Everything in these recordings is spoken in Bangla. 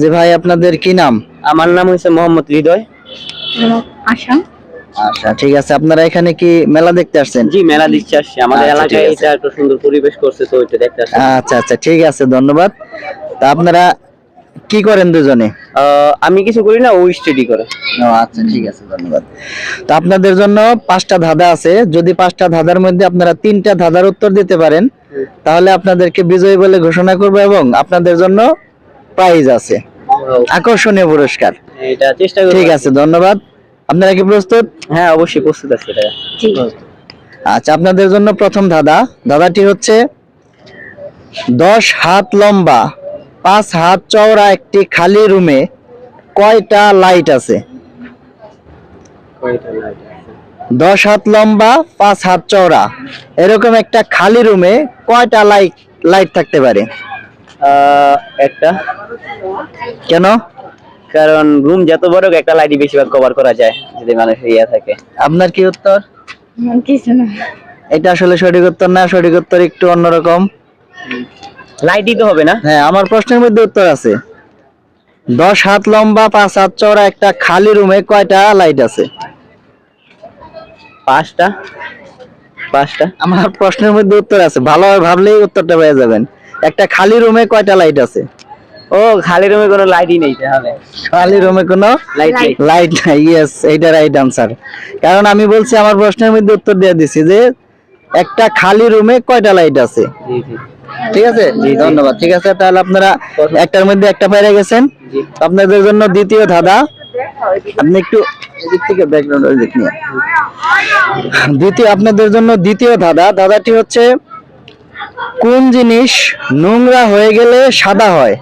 যে ভাই আপনাদের কি নাম? আমার নাম হচ্ছে মোহাম্মদ হৃদয়। আশা আচ্ছা ঠিক আছে। আপনারা এখানে কি মেলা দেখতে আসছেন? জি মেলা দিচ্ছে আসছে। আমাদের আচ্ছা, এলাকায় এটা একটু সুন্দর পরিবেশ করছে তো ওইটা দেখতে আসছে। আচ্ছা আচ্ছা ঠিক আছে ধন্যবাদ। তা আপনারা কি করেন দুজনে? আমি কিছু করি না ও স্টাডি করে। ও আচ্ছা ঠিক আছে ধন্যবাদ। তো আপনাদের জন্য পাঁচটা ধাঁধা আছে। যদি পাঁচটা ধাঁধার মধ্যে আপনারা তিনটা ধাঁধার উত্তর দিতে পারেন তাহলে আপনাদেরকে বিজয়ী বলে ঘোষণা করব এবং আপনাদের জন্য প্রাইজ আছে। আকর্ষণীয় পুরস্কার। এটা চেষ্টা ঠিক আছে ধন্যবাদ। আপনারা কি প্রস্তুত? হ্যাঁ অবশ্যই প্রস্তুত আছে আচ্ছা আপনাদের জন্য প্রথম ধাঁধা। ধাঁধাটি হচ্ছে দশ হাত লম্বা পাঁচ হাত চওড়া একটি খালি রুমে কয়টা লাইট আছে? কয়টা light আছে? দশ হাত লম্বা পাঁচ হাত চওড়া। এরকম একটা খালি রুমে কয়টা লাইট লাইট থাকতে পারে? একটা। কেন? কারণ রুম যত বড় হোক, একটা লাইটই বেশিরভাগ কভার করা যায় যদি মানুষের ইয়ে থাকে। আপনার কি উত্তর? কিছু না। এটা আসলে সঠিক উত্তর না সঠিক উত্তর একটু অন্যরকম। লাইটই তো হবে না। হ্যাঁ আমার প্রশ্নের মধ্যে উত্তর আছে। দশ হাত লম্বা পাঁচ হাত চওড়া একটা খালি রুমে কয়টা লাইট আছে? পাঁচটা। পাঁচটা। আমার প্রশ্নের মধ্যে উত্তর আছে। ভালোভাবে ভাবলেই উত্তরটা পেয়ে যাবেন। একটা খালি রুমে কয়টা লাইট আছে? ও খালি রুমে কোনো লাইটই নেই তাহলে। খালি রুমে কোনো লাইট নেই। লাইট নাই ইয়েস এইটা রাইট আনসার কারণ আমি বলছি আমার প্রশ্নের মধ্যে উত্তর দিয়ে দিছি যে একটা খালি রুমে কয়টা লাইট আছে? ঠিক আছে? ধন্যবাদ। ঠিক আছে তাহলে আপনারা একটার মধ্যে একটা পেরে গেছেন। আপনাদের জন্য দ্বিতীয় ধাঁধা। আপনি একটু এদিক থেকে ব্যাকগ্রাউন্ড দিক নিয়ে। দ্বিতীয় আপনাদের জন্য দ্বিতীয় ধাঁধা। ধাঁধাটি হচ্ছে কোন জিনিস নোংরা হয়ে গেলে সাদা হয়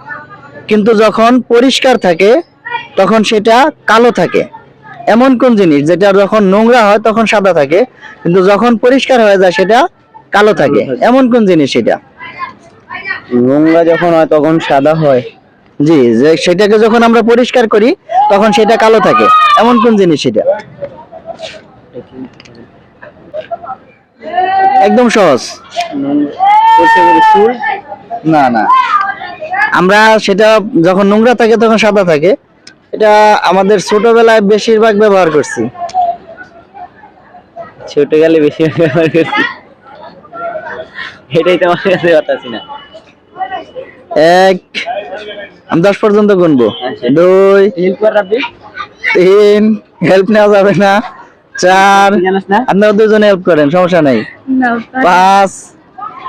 কিন্তু যখন পরিষ্কার থাকে তখন সেটা কালো থাকে। এমন কোন জিনিস যেটা যখন নোংরা হয় তখন সাদা থাকে কিন্তু যখন পরিষ্কার হয়ে যায় সেটা কালো থাকে। এমন কোন জিনিস সেটা? নোংরা যখন হয় তখন সাদা হয়। জি যে সেটাকে যখন আমরা পরিষ্কার করি তখন সেটা কালো থাকে। এমন কোন জিনিস সেটা? একদম সহজ। না না। আমরা সেটা যখন নোংরা থাকে তখন সাদা থাকে। এটা আমাদের ছোটবেলায় বেশিরভাগ ব্যবহার করছি। ছোট গেলে বেশি ব্যবহার করছি। এটাই তো আমার কাছে পাচ্ছি না। এক আমি দশ পর্যন্ত গুনবো। আচ্ছা। দুই তিন হেল্প নেওয়া যাবে না। চার আপনারা দুজনে হেল্প করেন সমস্যা নেই। পাঁচ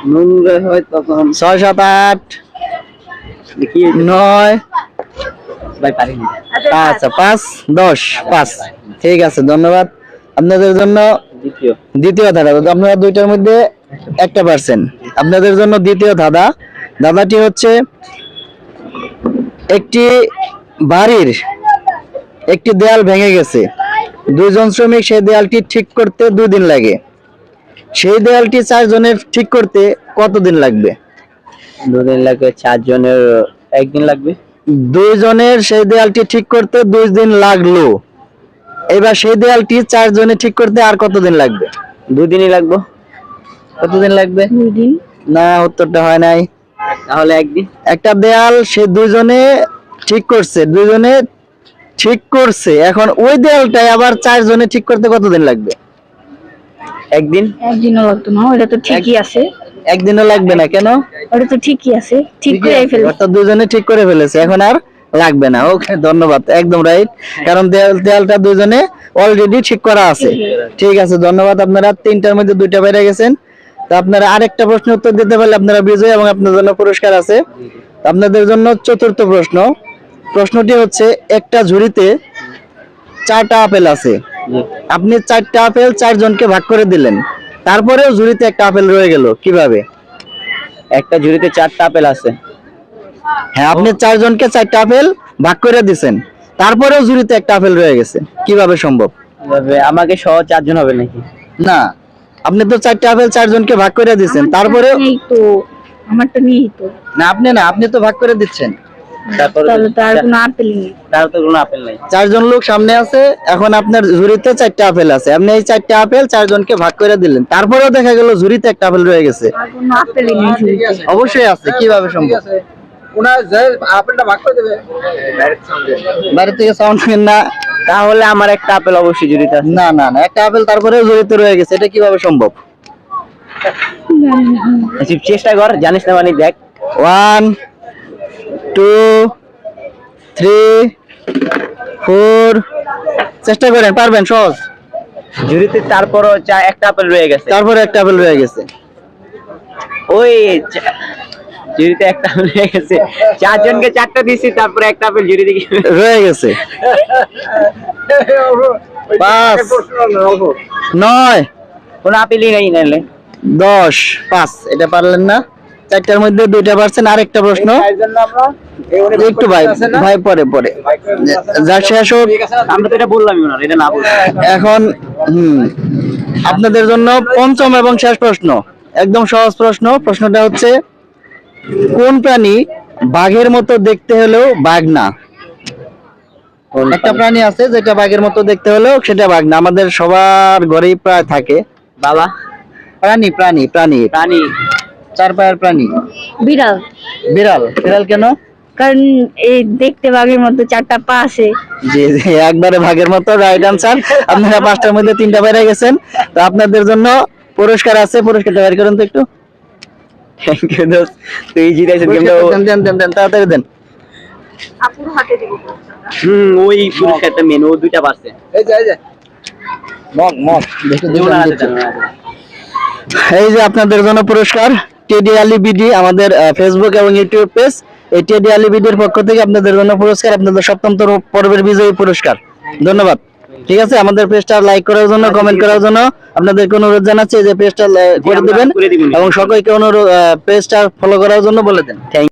নোংরা হয় তখন। ছয় সাত আট নয়। না। আচ্ছা পাঁচ দশ পাঁচ। ঠিক আছে ধন্যবাদ। আপনাদের জন্য দ্বিতীয়। দ্বিতীয় ধাঁধা। আপনারা দুইটার মধ্যে একটা পারছেন। আপনাদের জন্য দ্বিতীয় ধাঁধা। ধাঁধাটি হচ্ছে একটি বাড়ির একটি দেয়াল ভেঙে গেছে। দুইজন শ্রমিক সেই দেয়ালটি ঠিক করতে দুই দিন লাগে। সেই দেয়ালটি চারজনের ঠিক করতে কতদিন লাগবে? দুদিন লাগবে চারজনের একদিন লাগবে। দুইজনের সেই দেয়ালটি ঠিক করতে দুই দিন লাগল। এবার সেই দেয়ালটি চারজনে ঠিক করতে আর কতদিন লাগবে? দুদিনই লাগবে। কতদিন লাগবে? দুই দিন না উত্তরটা হয় নাই। তাহলে একদিন। একটা দেয়াল সে দুইজনে ঠিক করছে দুইজনে ঠিক করছে। এখন ওই দেয়ালটাই আবার চারজনে ঠিক করতে কতদিন লাগবে? একদিন? একদিনও লাগতো না ওটা তো ঠিকই আছে। একদিনও লাগবে না কেন? ওটা তো ঠিকই আছে ঠিক করে ফেলবে। অর্থাৎ দুজনে ঠিক করে ফেলেছে এখন আর লাগবে না। ওকে ধন্যবাদ একদম রাইট কারণ দেয়াল দেয়ালটা দুজনে অলরেডি ঠিক করা আছে। ঠিক আছে ধন্যবাদ আপনারা তিনটার মধ্যে দুইটা বেড়ে গেছেন। তো আপনারা আরেকটা প্রশ্ন উত্তর দিতে পারলে আপনারা বিজয় এবং আপনার জন্য পুরস্কার আছে। আপনাদের জন্য চতুর্থ প্রশ্ন। প্রশ্নটি হচ্ছে একটা ঝুড়িতে চারটা আপেল আছে। আপনি চারটা আপেল চারজনকে ভাগ করে দিলেন। তারপরেও ঝুড়িতে একটা আপেল রয়ে গেল কীভাবে? একটা ঝুড়িতে চারটা আপেল আছে। হ্যাঁ আপনি চারজনকে চারটা আপেল ভাগ করে দিছেন। তারপরেও ঝুড়িতে একটা আপেল রয়ে গেছে। কীভাবে সম্ভব? তবে আমাকে সহ চারজন হবে নাকি? না আপনি তো চারটা আপেল চারজনকে ভাগ করে দিছেন। তারপরেও নেই তো আমারটা নেই তো। না আপনি না আপনি তো ভাগ করে দিচ্ছেন। তারপরে তাহলে তো আর কোনো আপেল নেই। তার তো কোনো আপেল নাই। চারজন লোক সামনে আছে এখন আপনার ঝুড়িতে চারটা আপেল আছে। আপনি এই চারটা আপেল চারজনকে ভাগ করে দিলেন। তারপরেও দেখা গেল ঝুড়িতে একটা আপেল রয়ে গেছে। আর কোনো আপেল নেই ঝুড়িতে। অবশ্যই আছে কীভাবে সম্ভব? ওনার যে আপেলটা ভাগ করে দেবে। বাইরে থেকে সাউন্ড না। তাহলে আমার একটা আপেল অবশ্যই জড়িত আছে। না না না একটা আপেল তারপরে জড়িত রয়ে গেছে। এটা কীভাবে সম্ভব? চেষ্টা কর জানিস না মানে দেখ। One two three four. চেষ্টা করেন পারবেন সহজ। জড়িত তারপরও চা একটা আপেল রয়ে গেছে। তারপরে একটা আপেল রয়ে গেছে। ওই জুড়িতে একটা আপেল রয়ে গেছে। চারজনকে চারটা দিছি তারপরে একটা আপেল জুড়ি দিকে রয়ে গেছে। পাঁচ নয় কোনো আপেলই নেই নাহলে। দশ পাঁচ এটা পারলেন না। চারটার মধ্যে দুইটা পারছেন আরেকটা প্রশ্ন। একটু ভাই ভাই পরে পরে। যা শেষ হোক আমরা তো এটা বললামই এটা না এখন হুম আপনাদের জন্য পঞ্চম এবং শেষ প্রশ্ন। একদম সহজ প্রশ্ন প্রশ্নটা হচ্ছে কোন প্রাণী বাঘের মতো দেখতে হলেও বাঘ না? একটা প্রাণী? আছে যেটা বাঘের মতো দেখতে হলেও সেটা বাঘ না। আমাদের সবার ঘরেই প্রায় থাকে। বাবা প্রাণী প্রাণী প্রাণী। প্রাণী। চার পায়ের প্রাণী? বিড়াল। বিড়াল। বিড়াল কেন? কারণ এই দেখতে বাঘের মতো চারটা পা আছে। জি জি একবারে ভাগের মতো রাইট আনসার আপনারা পাঁচটার মধ্যে তিনটা বেড়ে গেছেন। তো আপনাদের জন্য পুরস্কার আছে পুরস্কারটা বের করুন তো একটু। থ্যাংক ইউ দোস্ত। তুই জিতাইছিস গেমটা দেন দেন দেন দেন। তাড়াতাড়ি দেন। আপুর হাতে দেবো। হুম ওই পুরস্কারটা মেন ও দুইটা পারছে। এই যে এই যে। Mug mug. এই যে আপনাদের জন্য পুরস্কার। টেডি আলী বিডি আমাদের ফেসবুক এবং ইউটিউব পেজ এই টেডি আলী বিডির পক্ষ থেকে আপনাদের জন্য পুরস্কার আপনাদের সপ্তম পর্বের বিজয়ী পুরস্কার। ধন্যবাদ। ঠিক আছে? আমাদের পেজটা লাইক করার জন্য কমেন্ট করার জন্য আপনাদেরকে অনুরোধ জানাচ্ছি যে পেজটা করে দেবেন দিবেন করে দিবেন। এবং সকলকে অনুরোধ পেজটা ফলো করার জন্য বলে দেন। থ্যাংক